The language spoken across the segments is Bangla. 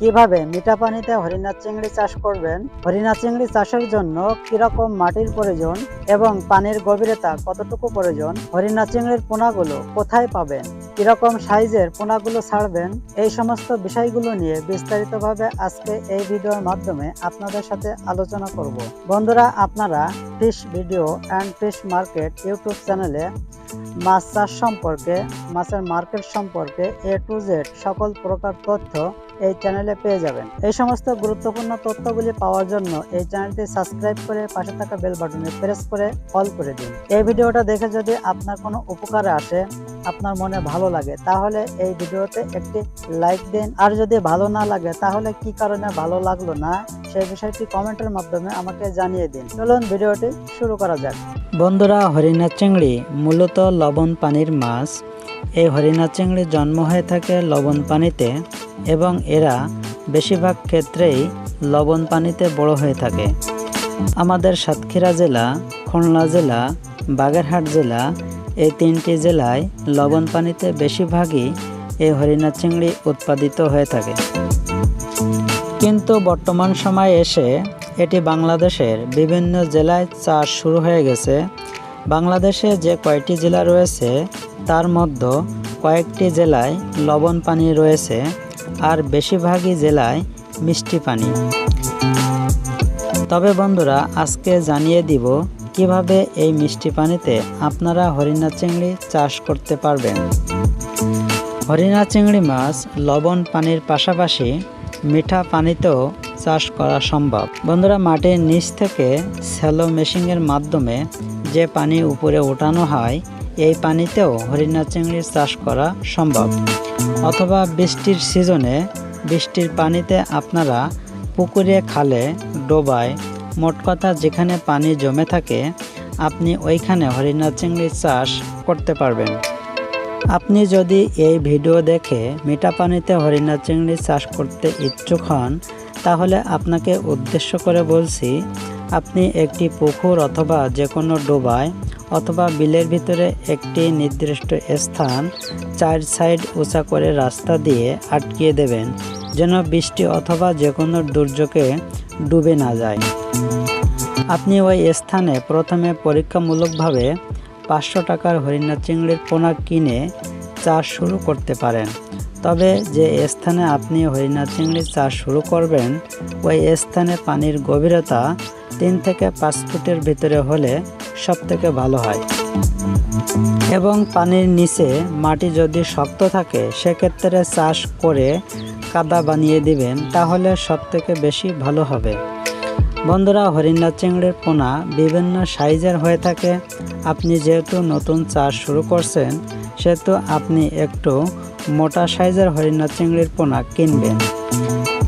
কীভাবে মিঠা পানিতে হরিণা চিংড়ি চাষ করবেন? হরিণা চিংড়ি চাষের জন্য কীরকম মাটির প্রয়োজন এবং পানির গভীরতা কতটুকু প্রয়োজন? হরিণা চিংড়ির পোনাগুলো কোথায় পাবেন? কীরকম সাইজের পোনাগুলো ছাড়বেন? এই সমস্ত বিষয়গুলো নিয়ে বিস্তারিতভাবে আজকে এই ভিডিওর মাধ্যমে আপনাদের সাথে আলোচনা করব। বন্ধুরা, আপনারা fish video and fish market YouTube চ্যানেলে মাছ চাষ সম্পর্কে, মাছের মার্কেট সম্পর্কে এ টু জেড সকল প্রকার তথ্য এই চ্যানেলে পেয়ে যাবেন। এই সমস্ত গুরুত্বপূর্ণ তথ্যগুলি পাওয়ার জন্য এই চ্যানেলটি সাবস্ক্রাইব করে পাশে থাকা বেল বাটনে প্রেস করে অল করে দিন। এই ভিডিওটা দেখে যদি আপনার কোনো উপকারে আসে, আপনার মনে ভালো লাগে, তাহলে এই ভিডিওতে একটি লাইক দিন। আর যদি ভালো না লাগে, তাহলে কি কারণে ভালো লাগল না, সেই বিষয়টি কমেন্টের মাধ্যমে আমাকে জানিয়ে দিন। চলুন ভিডিওটি শুরু করা যাক। বন্ধুরা, হরিণা চিংড়ি, মূলত লবণ পানির মাছ। এই হরিণা চিংড়ি জন্ম হয়ে থাকে লবণ পানিতে। এবং এরা বেশিরভাগ ক্ষেত্রেই লবণ পানিতে বড় হয়ে থাকে। আমাদের সাতক্ষীরা জেলা, খুলনা জেলা, বাগেরহাট জেলা এই তিনটি জেলায় লবণ পানিতে বেশিরভাগই এই হরিণা চিংড়ি উৎপাদিত হয়ে থাকে। কিন্তু বর্তমান সময়ে এসে এটি বাংলাদেশের বিভিন্ন জেলায় চাষ শুরু হয়ে গেছে। বাংলাদেশে যে কয়টি জেলা রয়েছে, তার মধ্যে কয়েকটি জেলায় লবণ পানি রয়েছে। আর বেশিরভাগই জেলায় মিষ্টি পানি। তবে বন্ধুরা, আজকে জানিয়ে দিব কীভাবে এই মিষ্টি পানিতে আপনারা হরিণা চিংড়ি চাষ করতে পারবেন। হরিণা চিংড়ি মাছ লবণ পানির পাশাপাশি মিঠা পানিতেও চাষ করা সম্ভব। বন্ধুরা, মাটির নিচ থেকে স্যালো মেশিনের মাধ্যমে যে পানি উপরে ওঠানো হয়, এই পানিতেও হরিণা চিংড়ির চাষ করা সম্ভব। অথবা বৃষ্টির সিজনে বৃষ্টির পানিতে আপনারা পুকুরে খালে, ডোবায় মোট কথা যেখানে পানি জমে থাকে, আপনি ওইখানে হরিণা চিংড়ি চাষ করতে পারবেন। আপনি যদি এই ভিডিও দেখে মিঠা পানিতে হরিণা চিংড়ি চাষ করতে ইচ্ছুক হন, তাহলে আপনাকে উদ্দেশ্য করে বলছি, আপনি একটি পুকুর অথবা যে কোনো ডোবায় অথবা বিলের ভিতরে একটি নির্দিষ্ট স্থান চার সাইড উঁচা করে রাস্তা দিয়ে আটকিয়ে দেবেন, যেন বৃষ্টি অথবা যে কোনো দুর্যোগে ডুবে না যায়। আপনি ওই স্থানে প্রথমে পরীক্ষামূলকভাবে পাঁচশো টাকার হরিণা চিংড়ির পোনা কিনে চাষ শুরু করতে পারেন। তবে যে স্থানে আপনি হরিণা চিংড়ি চাষ শুরু করবেন, ওই স্থানে পানির গভীরতা তিন থেকে পাঁচ ফুটের ভিতরে হলে সব থেকে ভালো হয়। এবং পানির নিচে মাটি যদি শক্ত থাকে, সেক্ষেত্রে চাষ করে কাদা বানিয়ে দিবেন, তাহলে সব থেকে বেশি ভালো হবে। বন্ধুরা হরিণা চিংড়ির পোনা বিভিন্ন সাইজের হয়ে থাকে। আপনি যেহেতু নতুন চাষ শুরু করছেন, সেহেতু আপনি একটু মোটা সাইজের হরিণা চিংড়ির পোনা কিনবেন।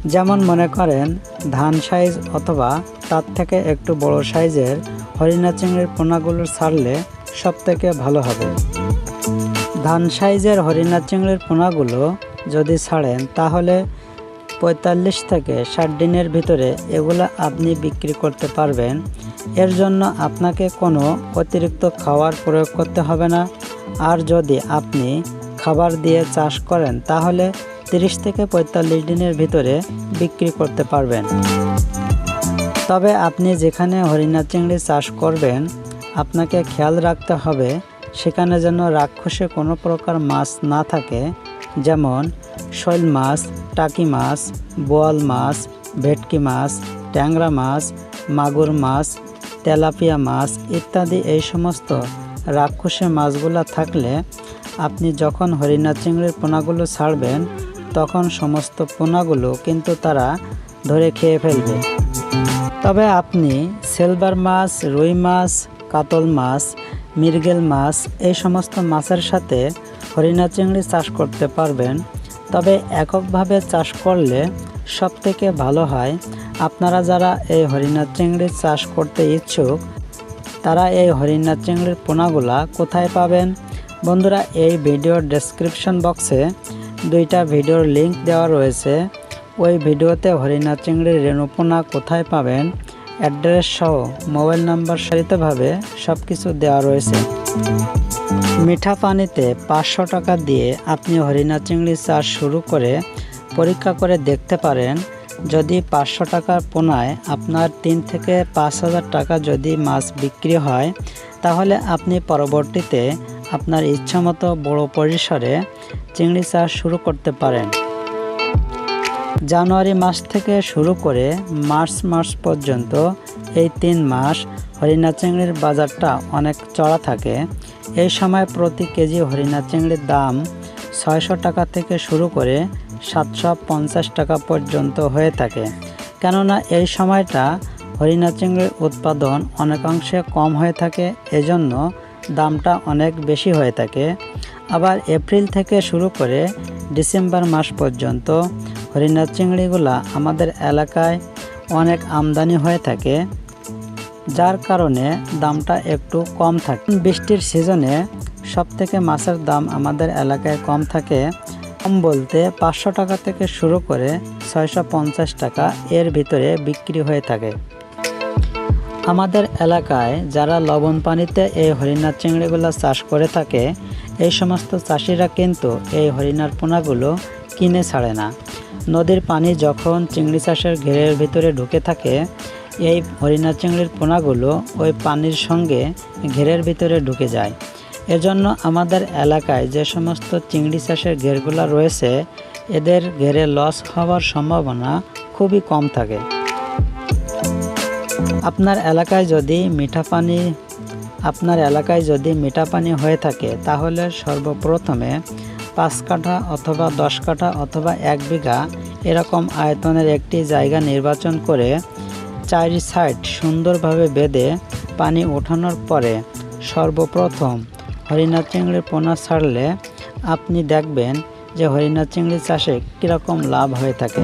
যেমন মনে করেন, ধান সাইজ অথবা তার থেকে একটু বড় সাইজের হরিণা চিংড়ির পোনাগুলো ছাড়লে সব থেকে ভালো হবে। ধান সাইজের হরিণা চিংড়ির পোনাগুলো যদি ছাড়েন, তাহলে পঁয়তাল্লিশ থেকে ষাট দিনের ভিতরে এগুলো আপনি বিক্রি করতে পারবেন। এর জন্য আপনাকে কোনো অতিরিক্ত খাবার প্রয়োগ করতে হবে না। আর যদি আপনি খাবার দিয়ে চাষ করেন, তাহলে তিরিশ থেকে পঁয়তাল্লিশ দিনের ভিতরে বিক্রি করতে পারবেন। তবে আপনি যেখানে হরিণা চিংড়ি চাষ করবেন, আপনাকে খেয়াল রাখতে হবে সেখানে যেন রাক্ষসে কোনো প্রকার মাছ না থাকে, যেমন শৈল মাছ, টাকি মাছ, বোয়াল মাছ, ভেটকি মাছ, ট্যাংরা মাছ, মাগুর মাছ, তেলাপিয়া মাছ ইত্যাদি এই সমস্ত রাক্ষসে মাছগুলো থাকলে আপনি যখন হরিণা চিংড়ির পোনাগুলো ছাড়বেন তখন সমস্ত পোনাগুলো কিন্তু তারা ধরে খেয়ে ফেলবে। তবে আপনি সিলভার মাছ, রুই মাছ, কাতল মাছ, মৃগেল মাছ এই সমস্ত মাছের সাথে হরিণা চিংড়ি চাষ করতে পারবেন। তবে এককভাবে চাষ করলে সব থেকে ভালো হয়, আপনারা যারা এই হরিণা চিংড়ি চাষ করতে ইচ্ছুক, তারা এই হরিণা চিংড়ির পোনাগুলা কোথায় পাবেন? বন্ধুরা, এই ভিডিওর ডেসক্রিপশন বক্সে দুইটা ভিডিওর লিংক দেওয়া রয়েছে। ওই ভিডিওতে হরিণা চিংড়ির রেণুপোনা কোথায় পাবেন, অ্যাড্রেস সহ মোবাইল নাম্বার সহিতভাবে সব কিছু দেওয়া রয়েছে। মিঠা পানিতে পাঁচশো টাকা দিয়ে আপনি হরিণা চিংড়ি চাষ শুরু করে পরীক্ষা করে দেখতে পারেন। যদি পাঁচশো টাকার পোনায় আপনার তিন থেকে পাঁচ হাজার টাকা যদি মাছ বিক্রি হয়, তাহলে আপনি পরবর্তীতে আপনার ইচ্ছামতো বড় পরিসরে চিংড়ি চাষ শুরু করতে পারেন। জানুয়ারি মাস থেকে শুরু করে মার্চ মাস পর্যন্ত এই তিন মাস হরিণা চিংড়ির বাজারটা অনেক চড়া থাকে। এই সময় প্রতি কেজি হরিণা চিংড়ির দাম ছয়শো টাকা থেকে শুরু করে সাতশো পঞ্চাশ টাকা পর্যন্ত হয়ে থাকে। কেননা এই সময়টা হরিণা চিংড়ির উৎপাদন অনেকাংশে কম হয়ে থাকে। এজন্য দামটা অনেক বেশি হয়ে থাকে। আবার এপ্রিল থেকে শুরু করে ডিসেম্বর মাস পর্যন্ত হরিণা চিংড়িগুলা আমাদের এলাকায় অনেক আমদানি হয়ে থাকে, যার কারণে দামটা একটু কম থাকে। বৃষ্টির সিজনে সব থেকে মাছের দাম আমাদের এলাকায় কম থাকে। কম বলতে পাঁচশো টাকা থেকে শুরু করে ছয়শো পঞ্চাশ টাকা এর ভিতরে বিক্রি হয়ে থাকে। আমাদের এলাকায় যারা লবণ পানিতে এই হরিণার চিংড়িগুলো চাষ করে থাকে, এই সমস্ত চাষিরা কিন্তু এই হরিণার পোনাগুলো কিনে ছাড়ে না। নদীর পানি যখন চিংড়ি চাষের ঘেরের ভিতরে ঢুকে থাকে, এই হরিণা চিংড়ির পোনাগুলো ওই পানির সঙ্গে ঘেরের ভিতরে ঢুকে যায়। এজন্য আমাদের এলাকায় যে সমস্ত চিংড়ি চাষের ঘেরগুলো রয়েছে, এদের ঘেরে লস হওয়ার সম্ভাবনা খুবই কম থাকে। আপনার এলাকায় যদি মিঠা পানি, আপনার এলাকায় যদি মিঠা পানি হয়ে থাকে, তাহলে সর্বপ্রথমে পাঁচ কাঠা অথবা দশ কাঠা অথবা এক বিঘা এরকম আয়তনের একটি জায়গা নির্বাচন করে চারি সাইড সুন্দরভাবে বেঁধে পানি ওঠানোর পরে সর্বপ্রথম হরিণা চিংড়ির পোনা ছাড়লে আপনি দেখবেন যে হরিণা চিংড়ি চাষে কীরকম লাভ হয়ে থাকে।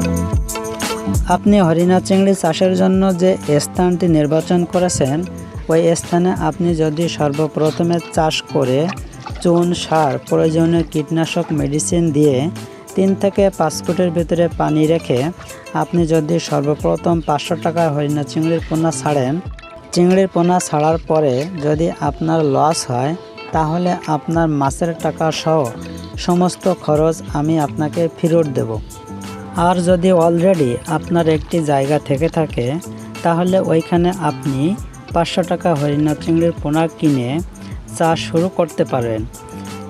আপনি হরিণা চিংড়ি চাষের জন্য যে স্থানটি নির্বাচন করেছেন, ওই স্থানে আপনি যদি সর্বপ্রথমে চাষ করে চুন, সার, প্রয়োজনীয় কীটনাশক, মেডিসিন দিয়ে তিন থেকে পাঁচ ফুটের ভিতরে পানি রেখে আপনি যদি সর্বপ্রথম পাঁচশো টাকা হরিণা চিংড়ির পোনা ছাড়েন, চিংড়ির পোনা ছাড়ার পরে যদি আপনার লস হয়, তাহলে আপনার মাছের টাকা সহ সমস্ত খরচ আমি আপনাকে ফেরত দেব। আর যদি অলরেডি আপনার একটি জায়গা থেকে থাকে, তাহলে ওইখানে আপনি পাঁচশো টাকা হরিণা চিংড়ির পোনা কিনে চাষ শুরু করতে পারেন।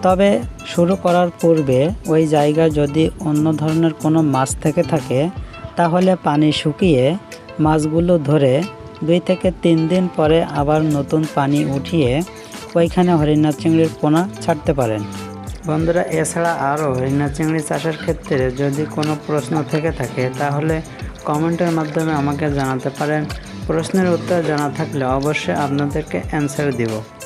তবে শুরু করার পূর্বে ওই জায়গায় যদি অন্য ধরনের কোনো মাছ থেকে থাকে, তাহলে পানি শুকিয়ে মাছগুলো ধরে দুই থেকে তিন দিন পরে আবার নতুন পানি উঠিয়ে ওইখানে হরিণা চিংড়ির পোনা ছাড়তে পারেন। বন্ধুরা, এছাড়া আরও হরিণা চিংড়ি চাষের ক্ষেত্রে যদি কোনো প্রশ্ন থেকে থাকে, তাহলে কমেন্টের মাধ্যমে আমাকে জানাতে পারেন। প্রশ্নের উত্তর জানা থাকলে অবশ্যই আপনাদেরকে অ্যান্সার দিব।